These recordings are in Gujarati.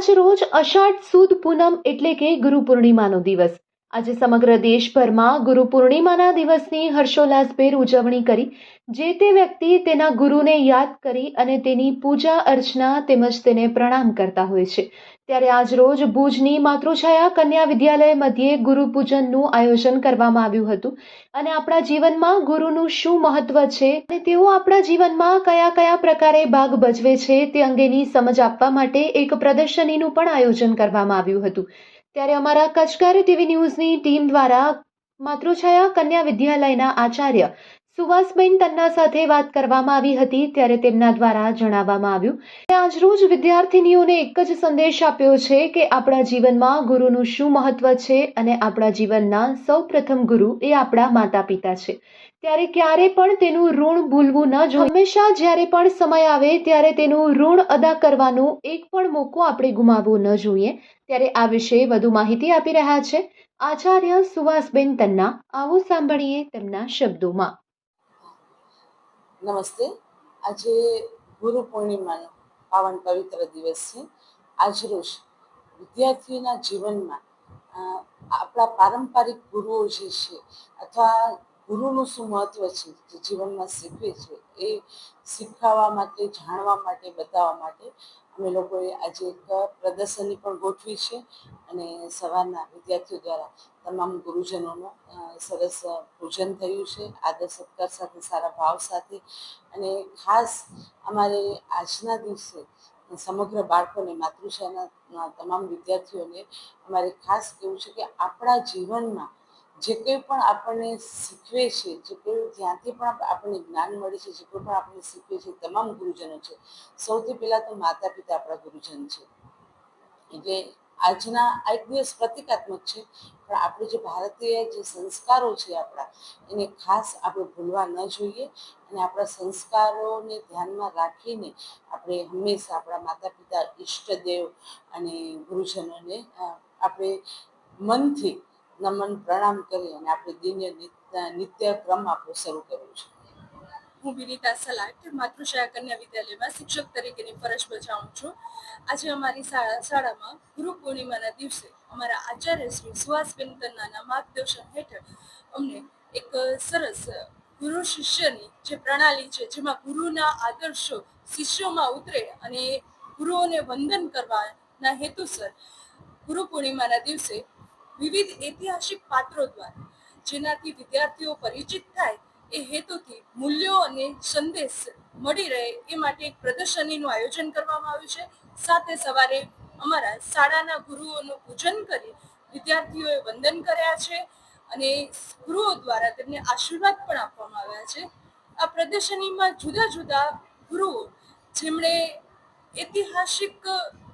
આજ રોજ અષાઢ સુદ પૂનમ એટલે કે ગુરુ પૂર્ણિમાનો દિવસ. આજે સમગ્ર દેશભરમાં ગુરુ પૂર્ણિમાના દિવસની હર્ષોલ્લાસભેર ઉજવણી કરી, જે તે વ્યક્તિ તેના ગુરુને યાદ કરી અને તેની પૂજા અર્ચના તેમજ તેને પ્રણામ કરતા હોય છે. ત્યારે આજ રોજ ભુજની માતૃછાયા કન્યા વિદ્યાલય મધ્યે ગુરુપૂજનનું આયોજન કરવામાં આવ્યું હતું અને આપણા જીવનમાં ગુરુનું શું મહત્વ છે અને તેઓ આપણા જીવનમાં કયા કયા પ્રકારે ભાગ ભજવે છે તે અંગેની સમજ આપવા માટે એક પ્રદર્શનીનું પણ આયોજન કરવામાં આવ્યું હતું. ત્યારે અમારા કચકાર ટીવી ન્યૂઝની ટીમ દ્વારા માતૃછાયા કન્યા વિદ્યાલયના આચાર્ય સુવાસબેન તન્ના સાથે વાત કરવામાં આવી હતી ત્યારે તેમના દ્વારા જણાવવામાં આવ્યું કે આજરોજ વિદ્યાર્થિનીઓને એક જ સંદેશ આપ્યો છે કે આપણા જીવનમાં ગુરુનું શું મહત્વ છે અને આપણા જીવનના સૌપ્રથમ ગુરુ એ આપણા માતા પિતા છે. ત્યારે ક્યારે પણ તેનું ઋણ ભૂલવું ન જોઈએ. હંમેશા જ્યારે પણ સમય આવે ત્યારે તેનું ઋણ અદા કરવાનો એક પણ મોકો આપણે ગુમાવવો ન જોઈએ. ત્યારે આ વિશે વધુ માહિતી આપી રહ્યા છે. આચાર્ય સુવાસબેન તન્ના, આવો સાંભળીએ તેમના શબ્દોમાં. નમસ્તે. આજે ગુરુ પૂર્ણિમાનો પાવન પવિત્ર દિવસ છે. આજરોજ વિદ્યાર્થીઓના જીવનમાં આપણા પારંપરિક ગુરુઓ જે છે, અથવા ગુરુનું શું મહત્વ છે? જે જીવનમાં શીખવે છે, એ શીખવવા માટે, જાણવા માટે, બતાવવા માટે અમે લોકોએ આજે એક પ્રદર્શની પણ ગોઠવી છે અને સવારના વિદ્યાર્થીઓ દ્વારા તમામ ગુરુજનોનું સરસ પૂજન થયું છે, આદર સત્કાર સાથે, સારા ભાવ સાથે અને ખાસ અમારે આજના દિવસે સમગ્ર બાળકોને, માતૃશાળાના તમામ વિદ્યાર્થીઓને અમારે ખાસ કહેવું છે કે આપણા જીવનમાં જે કંઈ પણ આપણને શીખવે છે, જે કોઈ જ્યાંથી પણ આપણને જ્ઞાન મળે છે, જે કોઈ પણ આપણને શીખવે છે તમામ ગુરુજનો છે. સૌથી પહેલાં તો માતા પિતા આપણા ગુરુજન છે. એટલે આજના આ એક દિવસ પ્રતિકાત્મક છે, પણ આપણે જે ભારતીય જે સંસ્કારો છે આપણા, એને ખાસ આપણે ભૂલવા ન જોઈએ અને આપણા સંસ્કારોને ધ્યાનમાં રાખીને આપણે હંમેશા આપણા માતા પિતા ઈષ્ટદેવ અને ગુરુજનોને આપણે મનથી નમન પ્રણામ કરી અને આપણે દિન્ય નિત્ય નિત્યક્રમ આપણો શરૂ કર્યો છે. હું વિનીતા સલાટ માતૃશાળા કન્યા વિદ્યાલયમાં શિક્ષક તરીકેની ફરજ બજાવું છું. આજે અમારી શાળા શાળામાં ગુરુ પૂર્ણિમાના દિવસે અમારા આચાર્ય શ્રી સુહાસબેન તન્નાના માર્ગદર્શન હેઠળ અમને એક સરસ ગુરુ શિષ્યની જે પ્રણાલી છે, જેમાં ગુરુના આદર્શો શિષ્યોમાં ઉતરે અને ગુરુઓને વંદન કરવાના હેતુસર ગુરુ પૂર્ણિમાના દિવસે વિવિધ ઐતિહાસિક પાત્રો દ્વારા જેનાથી વિદ્યાર્થીઓ પરિચિત થાય, એ હેતુથી મૂલ્યો અને સંદેશ મળી રહે એ માટે એક પ્રદર્શનીનું આયોજન કરવામાં આવ્યું છે. સાથે સવારે અમારા શાળાના ગુરુઓનું પૂજન કરી વિદ્યાર્થીઓએ વંદન કર્યા છે અને ગુરુઓ દ્વારા તેમને આશીર્વાદ પણ આપવામાં આવ્યા છે. આ પ્રદર્શનીમાં જુદા જુદા ગુરુઓ જેમણે ઐતિહાસિક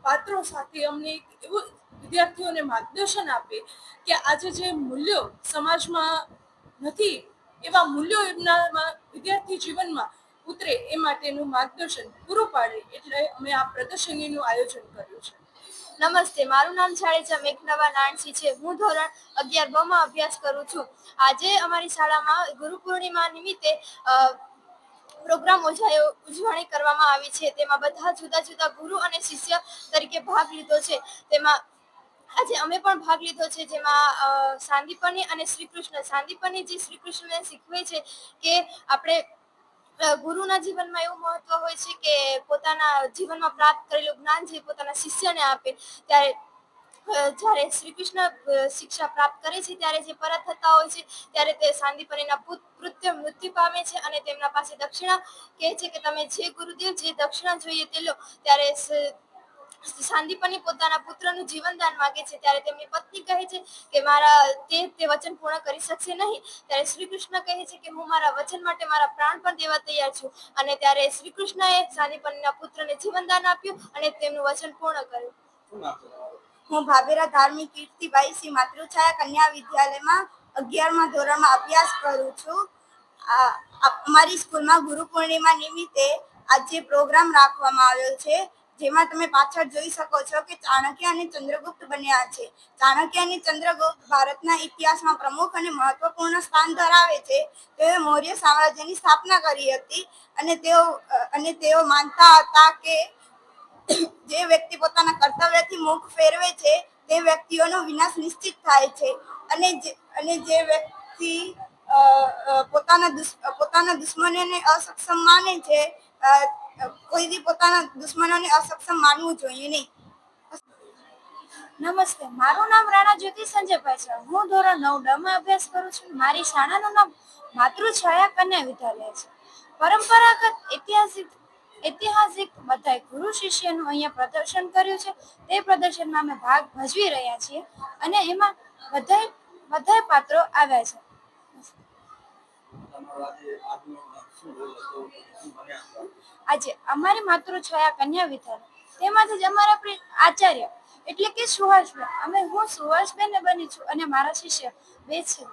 પાત્રો સાથે અમને એક એવું વિદ્યાર્થીઓને માર્ગદર્શન આપે કે આજે જે મૂલ્યો સમાજમાં નથી, એવા મૂલ્યો એમનામાં વિદ્યાર્થી જીવનમાં ઉતરે એ માટેનું માર્ગદર્શન પૂરું પાડે એટલે અમે આ પ્રદર્શનીનું આયોજન કર્યું છે. નમસ્તે, મારું નામ જાડેજા મેઘનવા નાણસી છે. હું ધોરણ અગિયાર બ માં અભ્યાસ કરું છું. આજે અમારી શાળામાં ગુરુ પૂર્ણિમા નિમિત્તે પ્રોગ્રામ ઉજાયો ઉજવણી કરવામાં આવી છે. તેમાં બધા જુદા જુદા ગુરુ અને શિષ્ય તરીકે ભાગ લીધો છે. તેમાં આજે અમે પણ ભાગ લીધો છે જેમાં સાંદીપની અને શ્રી કૃષ્ણ સાંદીપની જે શ્રી કૃષ્ણને શીખવે છે કે આપણે ગુરુના જીવનમાં એવું મહત્વ હોય છે કે પોતાના જીવનમાં પ્રાપ્ત કરેલું જ્ઞાન જે પોતાના શિષ્યને આપે, ત્યારે જ્યારે શ્રી કૃષ્ણ શિક્ષા પ્રાપ્ત કરે છે ત્યારે જે પરત થતા હોય છે, ત્યારે તે સાંદીપનીના પુત્ર મૃત્યુ પામે છે અને તેમના પાસે દક્ષિણા કહે છે કે તમે જે ગુરુદેવ જે દક્ષિણા જોઈએ તે લો, ત્યારે સાંદીપની પોતાના પુત્રનું જીવનદાન માંગે છે ત્યારે તેમની પત્ની કહે છે કે મારા તે તે વચન પૂર્ણ કરી શકશે નહીં. ત્યારે શ્રી કૃષ્ણ કહે છે કે હું મારા વચન માટે મારા પ્રાણ પણ દેવા તૈયાર છું. અને ત્યારે શ્રી કૃષ્ણએ સાંદીપનીના પુત્રને જીવનદાન આપ્યું અને તેમનું વચન પૂર્ણ કર્યું. હું ભાભેરા ધાર્મિક કીર્તિભાઈ શ્રી માતૃછાયા કન્યા વિદ્યાલયમાં અગિયારમા ધોરણમાં અભ્યાસ કરું છું. અમારી સ્કૂલમાં ગુરુ પૂર્ણિમા નિમિત્તે આજે પ્રોગ્રામ રાખવામાં આવ્યો છે. જેમાં તમે પાછળ જોઈ શકો છો કે ચાણક્ય અને ચંદ્રગુપ્ત બન્યા છે. ચાણક્ય અને ચંદ્રગુપ્ત ભારતના ઇતિહાસમાં પ્રમુખ અને મહત્વપૂર્ણ સ્થાન ધરાવે છે. તેઓએ મૌર્ય સામ્રાજ્યની સ્થાપના કરી હતી અને તેઓ અને તેઓ માનતા હતા કે જે વ્યક્તિ પોતાના કર્તવ્યથી મુખ ફેરવે છે, તે વ્યક્તિઓનો વિનાશ નિશ્ચિત થાય છે. અને જે અને જે વ્યક્તિ પોતાના પોતાના દુશ્મનોને અસક્ષમ માને છે. કોઈ બી પોતાના દુશ્મનોને અસક્ષમ માનવું જોઈએ નહીં. નમસ્તે, મારું નામ રાણા જ્યોતિ સંજયભાઈ છે. હું ધોરણ નવ ડ અભ્યાસ કરું છું. મારી શાળાનું નામ માતૃછાયા કન્યા વિદ્યાલય છે. પરંપરાગત ઐતિહાસિક ઐતિહાસિક બધાય ગુરુ શિષ્યનું અહીંયા પ્રદર્શન કર્યું છે. તે પ્રદર્શનમાં અમે ભાગ ભજવી રહ્યા છીએ અને એમાં બધાય બધાય પાત્રો આવ્યા છે. આજે અમારી માતૃછાયા કન્યા વિધાન તેમાંથી જ અમારા આચાર્ય એટલે કે સુહાસબેન. અમે હું સુહાસબેન બની છું અને મારા શિષ્ય બે છે.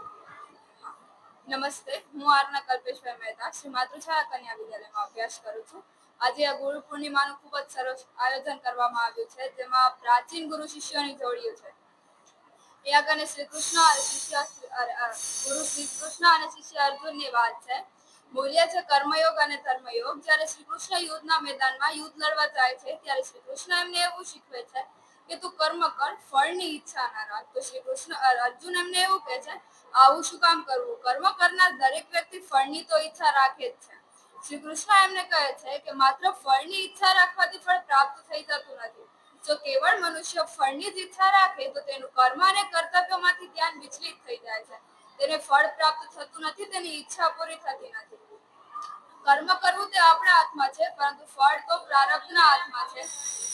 નમસ્તે હું આરના કલ્પેશભાઈ મહેતા શ્રી માતૃછાયા કન્યા વિદ્યાલયમાં અભ્યાસ કરું છું. આજે આ ગુરુ પૂર્ણિમાનું ખૂબ જ સરસ આયોજન કરવામાં આવ્યું છે જેમાં પ્રાચીન ગુરુ શિષ્યોની જોડીઓ છે. એ આગળ શ્રી કૃષ્ણ ગુરુ શ્રી કૃષ્ણ અને શિષ્ય અર્જુનની વાત છે. મૂલ્ય છે કર્મયોગ અને ધર્મયોગ. જ્યારે શ્રી કૃષ્ણ યુદ્ધના મેદાનમાં યુદ્ધ લડવા જાય છે, ત્યારે શ્રી કૃષ્ણ એમને એવું શીખવે છે કે તું કર્મ કર, ફળની ઈચ્છા ના રાખ. તો શ્રી કૃષ્ણ અર્જુન એમને એવું કહે છે, આવું શું કામ કરવું? કર્મ કરનાર દરેક વ્યક્તિ ફળની તો ઈચ્છા રાખે જ છે. શ્રી કૃષ્ણ એમને કહે છે કે માત્ર ફળની ઈચ્છા રાખવાથી ફળ પ્રાપ્ત થઈ જતું નથી. જો કેવળ મનુષ્ય ફળની જ ઈચ્છા રાખે, તો તેનું કર્મ અને કર્તવ્યમાંથી ધ્યાન વિચલિત થઈ જાય છે. તેને ફળ પ્રાપ્ત થતું નથી, તેની ઈચ્છા પૂરી થતી નથી. કર્મ કરવું તે આપણા હાથમાં છે, પરંતુ ફળ તો પ્રારબ્ધના હાથમાં છે.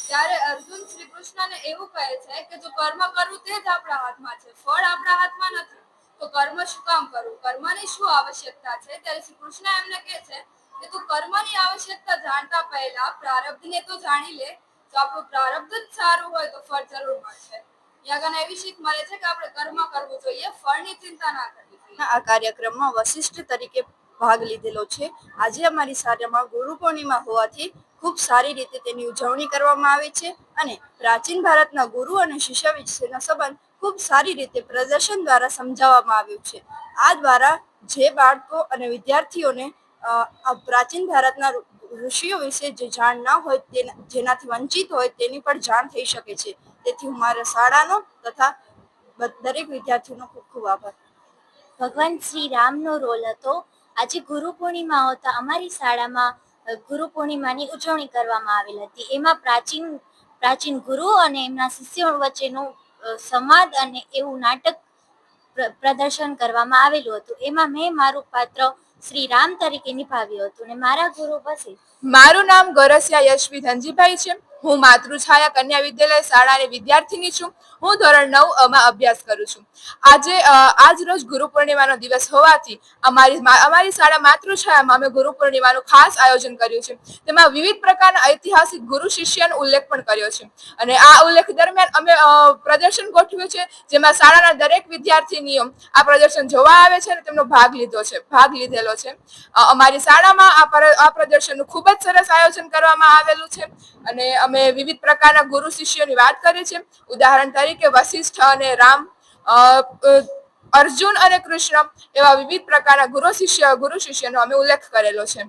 ત્યારે અર્જુન શ્રી કૃષ્ણને એવું કહે છે કે જો કર્મ કરવું તે જ આપણા હાથમાં છે, ફળ આપણા હાથમાં નથી, તો કર્મ શું કામ કરવું? કર્મની શું આવશ્યકતા છે? ત્યારે શ્રી કૃષ્ણ એમને કહે છે કે તું કર્મની આવશ્યકતા જાણતા પહેલા પ્રારબ્ધને તો જાણી લે જો આપણું પ્રારબ્ધ જ સારું હોય તો ફળ જરૂર મળશે. યાગન એવી શીખ મળે છે કે આપણે કર્મ કરવું જોઈએ, ફળની ચિંતા ના કરવી જોઈએ. આ કાર્યક્રમમાં વશિષ્ઠ તરીકે ભાગ લીધેલો છે. આજે અમારી શાળામાં ગુરુ પૂર્ણિમા હોવાથી ખૂબ સારી રીતે તેની ઉજવણી કરવામાં આવે છે અને પ્રાચીન ભારતના ગુરુ અને શિષ્ય વિશેનો સંબંધ ખૂબ સારી રીતે પ્રદર્શન દ્વારા સમજાવવામાં આવ્યું છે. આ દ્વારા જે બાળકો અને વિદ્યાર્થીઓને પ્રાચીન ભારતના ઋષિઓ વિશે જે જાણ ન હોય જેનાથી વંચિત હોય તેની પણ જાણ થઈ શકે છે. તેથી હું મારા શાળાનો તથા દરેક વિદ્યાર્થીઓનો ખૂબ ખૂબ આભાર. ભગવાન શ્રી રામનો રોલ હતો. આજે ગુરુ પૂર્ણિમા હોતા અમારી શાળામાં ગુરુ પૂર્ણિમાની ઉજવણી કરવામાં આવેલ હતી. એમાં પ્રાચીન પ્રાચીન ગુરુ અને એમના શિષ્યો વચ્ચેનું સંવાદ અને એવું નાટક પ્ર- પ્રદર્શન કરવામાં આવેલું હતું. એમાં મેં મારું પાત્ર શ્રી રામ તરીકે નિભાવ્યું હતું અને મારા ગુરુ પછી? મારું નામ ગોરસિયા યશવી ધનજીભાઈ છે. હું માતૃછાયા કન્યા વિદ્યાલય શાળાની વિદ્યાર્થીની છું. હું ધોરણ નવમાં અભ્યાસ કરું છું. આજે આજ રોજ ગુરુ પૂર્ણિમાનો દિવસ હોવાથી અમારી અમારી શાળા માતૃછાયામાં અમે ગુરુ પૂર્ણિમાનું ખાસ આયોજન કર્યું છે. તેમાં વિવિધ પ્રકારના ઐતિહાસિક ગુરુ શિષ્યનો ઉલ્લેખ પણ કર્યો છે. અને આ ઉલ્લેખ દરમિયાન અમે પ્રદર્શન ગોઠવ્યું છે, જેમાં શાળાના દરેક વિદ્યાર્થીનીઓ આ પ્રદર્શન જોવા આવે છે અને તેમનો ભાગ લીધો છે, ભાગ લીધેલો છે. અમારી શાળામાં આ પ્રદર્શનનું ખૂબ જ સરસ આયોજન કરવામાં આવેલું છે. અને અમે વિવિધ પ્રકારના ગુરુ શિષ્યોની વાત કરીએ છીએ. ઉદાહરણ તરીકે વશિષ્ઠ અને રામ અર્જુન અને કૃષ્ણ એવા વિવિધ પ્રકારના ગુરુ શિષ્ય, ગુરુ શિષ્યનો અમે ઉલ્લેખ કરેલો છે.